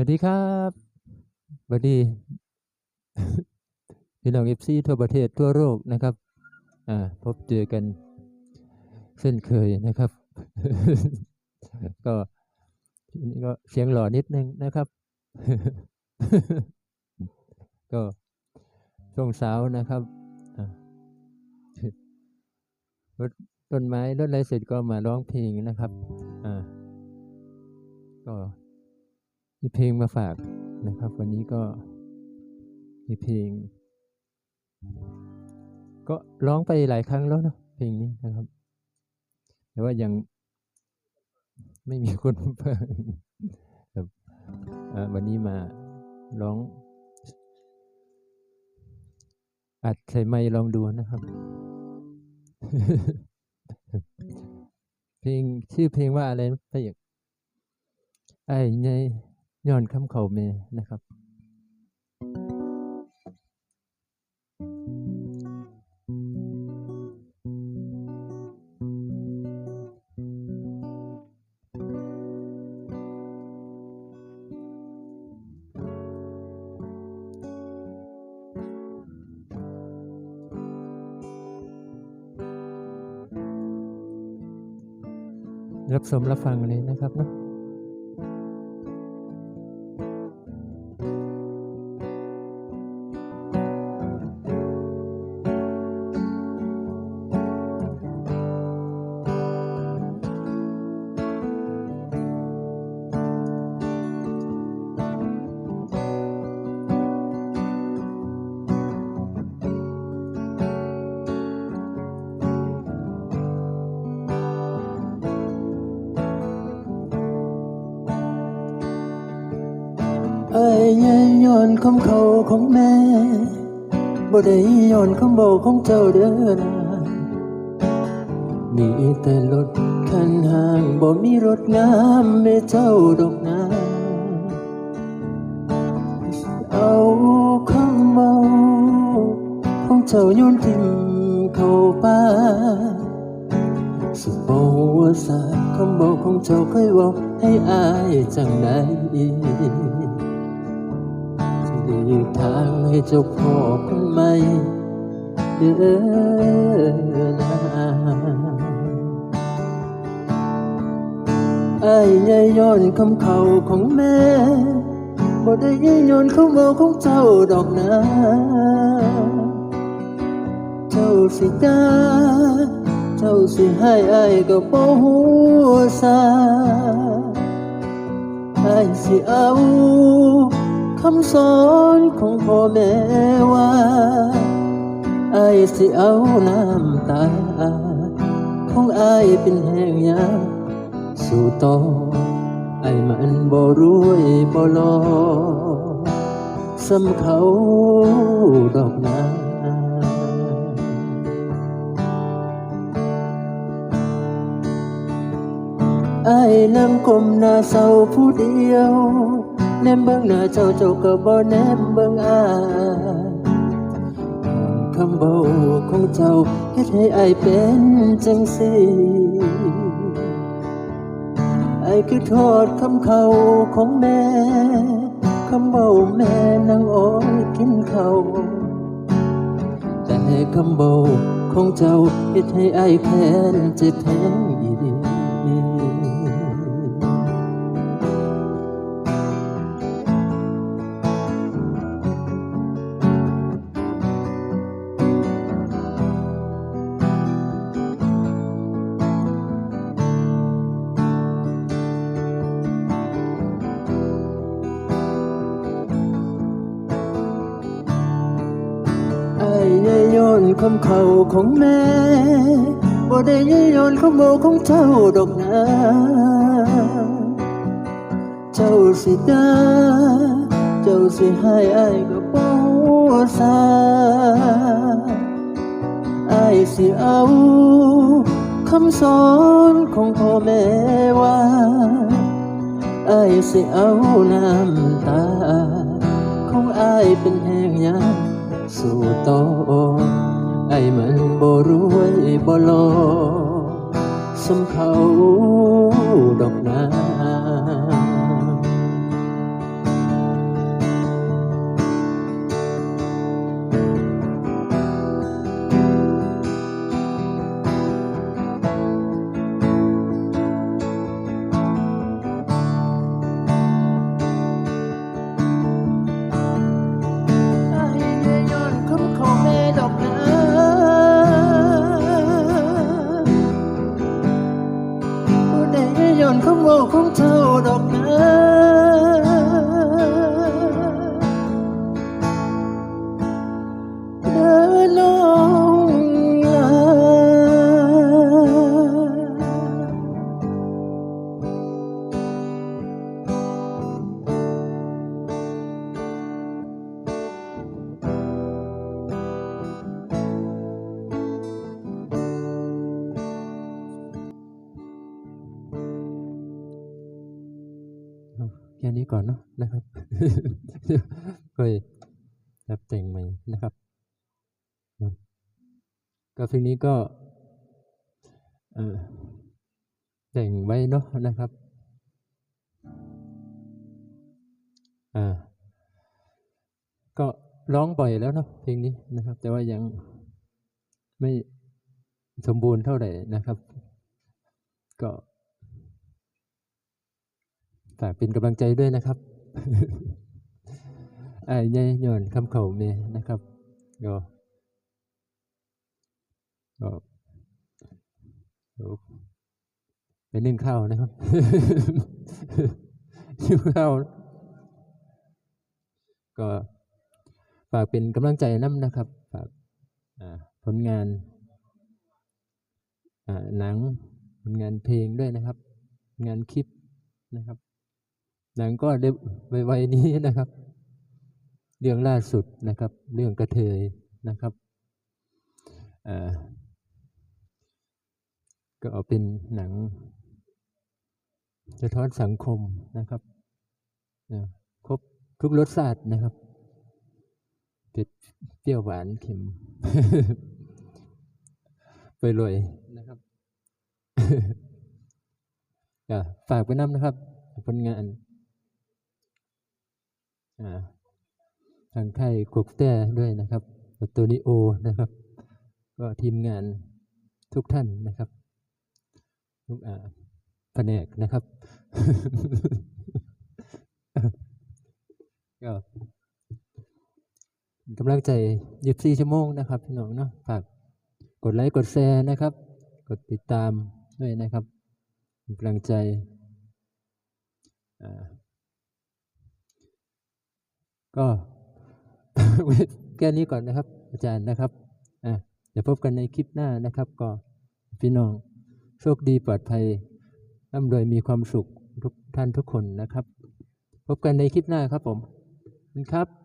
วัสดีครับสวัสดีพี่น้องเอฟซีทั่วประเทศทั่วโลกนะครับ อ่า พบเจอกันเช่นเคยนะครับ ก็นี้ก็เสียงหล่อนิดนึงนะครับ ก็ช่วงเช้านะครับรถต้นไม้รถอะไรเสร็จก็มาร้องเพลงนะครับ อ่า ก็ มีเพลงมาฝากนะครับ วันนี้ก็มีเพลง ก็ร้องไปหลายครั้งแล้วเนะเพลงนี้นะครับ แต่ว่ายังไม่มีคนเพิ่งครับวันนี้มาร้องอัดใส่ไมค์ลองดูนะครับ เพลงชื่อเพลงว่าอะไรนะพระเอกไอ้ไง ย้อนคำเขาเมนะครับรับชมรับฟังเลยนะครับเนาะ ย้อนคำเขาของแม่บ่ได้ย้อนคำบอกของเจ้าเด้อนะมีแต่รถคันห่างบ่มีรถงามแม่เจ้าดอกนาเอาคำเบาของเจ้าโยนทิ่มเข้าป่าสุบว่าสาคำบอกของเจ้าเคยบอกให้อายจังใด ที่ทางให้เจ้าพ่อคนใหม่เดินไอ้ยายย้อนคำเขาของแม่บ่ได้ยายย้อนคำเว้าของเจ้าดอกนะเจ้าสิกาเจ้าสิให้ไอ้ก็บ่ฮู้ซาไอ้สิเอา คำสอนของพ่อแม่ว่าไอ้สิเอาน้ำตา ของไอ้เป็นแห่งยาสู่ต่อไอ้มันบ่รวยบ่หลอสำเขาดอกนาไอ้น้ำกลมหน้าเศร้าผู้เดียว แนมเบิ่งหน้าเจ้าเจ้าก็บ่แนมเบิ่งอายคำเบาของเจ้าเฮ็ดให้ไอ้เป็นจังซี่ไอคือโทษคำเขาของแม่ คำเบาแม่นางอ้อยกินเขา แต่คำเบาของเจ้าเฮ็ดให้ไอ้แค้นเจ็บแทน คำเขาของแม่บ่ได้ยายย้อนคำโมของเจ้าดอกนะเจ้าสิดาเจ้าสิให้ไอ้ายก็บ่ว่ซาไอ้ายสิเอาคำสอนของพ่อแม่ว่าไอ้ายสิเอาน้ำตา ของไอ้ายเป็นแห่งยามสู่โต ไอ้มันบ่รวยบ่ลอสมเขาดอกนา นของโลกของเธอดอกนะ แค่นี้ก่อนเนาะนะครับก็รับแต่งใหม่นะครับก็เพลงนี้ก็เออแต่งไว้เนาะนะครับอ่าก็ร้องบ่อยแล้วเนาะเพลงนี้นะครับ แต่ว่ายังไม่สมบูรณ์เท่าไหร่นะครับ ก็ ฝากเป็นกำลังใจด้วยนะครับไอ่าใหญ่ย้อนคำเขาเมนะครับก็ก็ไปนึ่งข้าวนะครับนึ่งข้าวก็ฝากเป็นกำลังใจน้ำนะครับฝากผลงานหนังผลงานเพลงด้วยนะครับ งานคลิปนะครับ หนังก็เร็วไวๆนี้นะครับ เรื่องล่าสุดนะครับ เรื่องกระเทยนะครับก็เอาเป็นหนังสะท้อนสังคมนะครับนะครบทุกรสชาตินะครับเผ็ดเปรี้ยวหวานเค็มไปเลยนะครับฝากไปน้ำนะครับผลงาน ทางค่ายกกแต้ด้วยนะครับโตนิโอนะครับ ก็ทีมงานทุกท่านนะครับ ทุกอ่าแผนกนะครับ ก็กำลังใจ24ชั่วโมงนะครับพี่น้องเนาะฝากกดไลค์กดแชร์นะครับ กดติดตามด้วยนะครับกำลังใจอ่า ก็แค่นี้ก่อนนะครับ อาจารย์นะครับอะเดี๋ยวพบกันในคลิปหน้านะครับ ก็พี่น้องโชคดีปลอดภัยร่ำรวยมีความสุขทุกท่านทุกคนนะครับ พบกันในคลิปหน้าครับผมคุณครับ